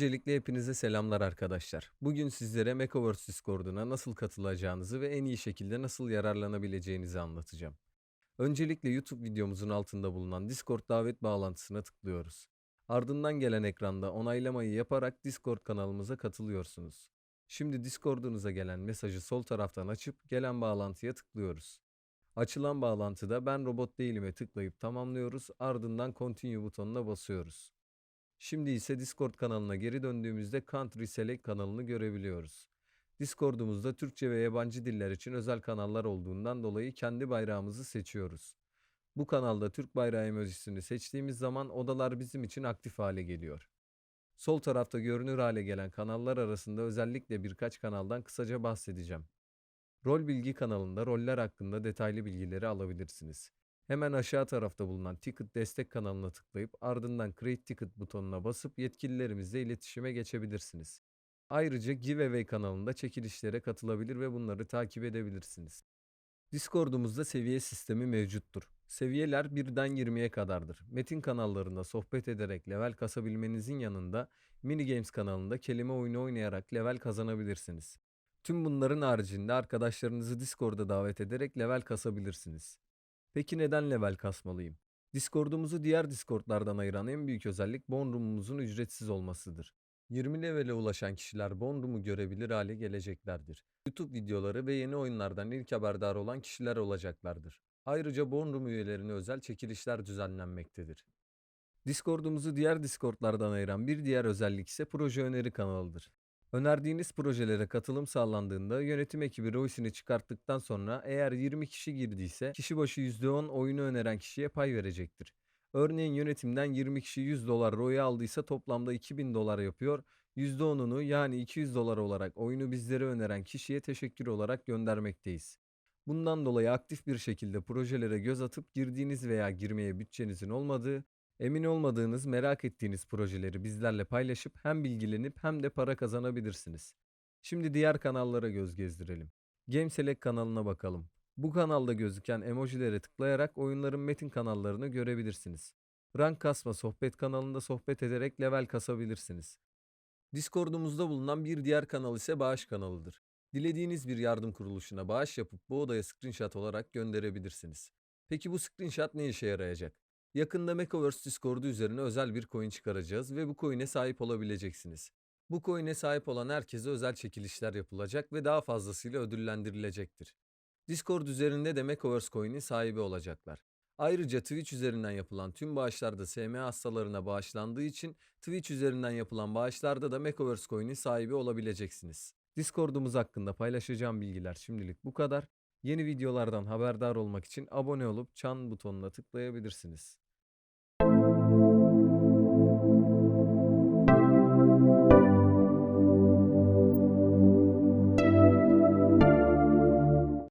Öncelikle hepinize selamlar arkadaşlar. Bugün sizlere Makeverse Discord'una nasıl katılacağınızı ve en iyi şekilde nasıl yararlanabileceğinizi anlatacağım. Öncelikle YouTube videomuzun altında bulunan Discord davet bağlantısına tıklıyoruz. Ardından gelen ekranda onaylamayı yaparak Discord kanalımıza katılıyorsunuz. Şimdi Discord'unuza gelen mesajı sol taraftan açıp gelen bağlantıya tıklıyoruz. Açılan bağlantıda ben robot değilime tıklayıp tamamlıyoruz ardından Continue butonuna basıyoruz. Şimdi ise Discord kanalına geri döndüğümüzde Country Select kanalını görebiliyoruz. Discord'umuzda Türkçe ve yabancı diller için özel kanallar olduğundan dolayı kendi bayrağımızı seçiyoruz. Bu kanalda Türk bayrağı emojisini seçtiğimiz zaman odalar bizim için aktif hale geliyor. Sol tarafta görünür hale gelen kanallar arasında özellikle birkaç kanaldan kısaca bahsedeceğim. Rol Bilgi kanalında roller hakkında detaylı bilgileri alabilirsiniz. Hemen aşağı tarafta bulunan Ticket destek kanalına tıklayıp ardından Create Ticket butonuna basıp yetkililerimizle iletişime geçebilirsiniz. Ayrıca Giveaway kanalında çekilişlere katılabilir ve bunları takip edebilirsiniz. Discord'umuzda seviye sistemi mevcuttur. Seviyeler 1'den 20'ye kadardır. Metin kanallarında sohbet ederek level kasabilmenizin yanında Mini Games kanalında kelime oyunu oynayarak level kazanabilirsiniz. Tüm bunların haricinde arkadaşlarınızı Discord'a davet ederek level kasabilirsiniz. Peki neden level kasmalıyım? Discord'umuzu diğer Discord'lardan ayıran en büyük özellik Bonroom'umuzun ücretsiz olmasıdır. 20 levele ulaşan kişiler Bonroom'u görebilir hale geleceklerdir. YouTube videoları ve yeni oyunlardan ilk haberdar olan kişiler olacaklardır. Ayrıca Bonroom üyelerine özel çekilişler düzenlenmektedir. Discord'umuzu diğer Discord'lardan ayıran bir diğer özellik ise proje öneri kanalıdır. Önerdiğiniz projelere katılım sağlandığında yönetim ekibi ROI'sini çıkarttıktan sonra eğer 20 kişi girdiyse kişi başı %10 oyunu öneren kişiye pay verecektir. Örneğin yönetimden 20 kişi 100 dolar ROI aldıysa toplamda 2000 dolar yapıyor. %10'unu yani 200 dolar olarak oyunu bizlere öneren kişiye teşekkür olarak göndermekteyiz. Bundan dolayı aktif bir şekilde projelere göz atıp girdiğiniz veya girmeye bütçenizin olmadığı Emin olmadığınız, merak ettiğiniz projeleri bizlerle paylaşıp hem bilgilenip hem de para kazanabilirsiniz. Şimdi diğer kanallara göz gezdirelim. Game Select kanalına bakalım. Bu kanalda gözüken emojilere tıklayarak oyunların metin kanallarını görebilirsiniz. Rank kasma sohbet kanalında sohbet ederek level kasabilirsiniz. Discord'umuzda bulunan bir diğer kanal ise bağış kanalıdır. Dilediğiniz bir yardım kuruluşuna bağış yapıp bu odaya screenshot olarak gönderebilirsiniz. Peki bu screenshot ne işe yarayacak? Yakında Makeverse Discord'u üzerine özel bir coin çıkaracağız ve bu coin'e sahip olabileceksiniz. Bu coin'e sahip olan herkese özel çekilişler yapılacak ve daha fazlasıyla ödüllendirilecektir. Discord üzerinde de Makeverse coin'in sahibi olacaklar. Ayrıca Twitch üzerinden yapılan tüm bağışlarda SM hastalarına bağışlandığı için Twitch üzerinden yapılan bağışlarda da Makeverse coin'in sahibi olabileceksiniz. Discord'umuz hakkında paylaşacağım bilgiler şimdilik bu kadar. Yeni videolardan haberdar olmak için abone olup çan butonuna tıklayabilirsiniz.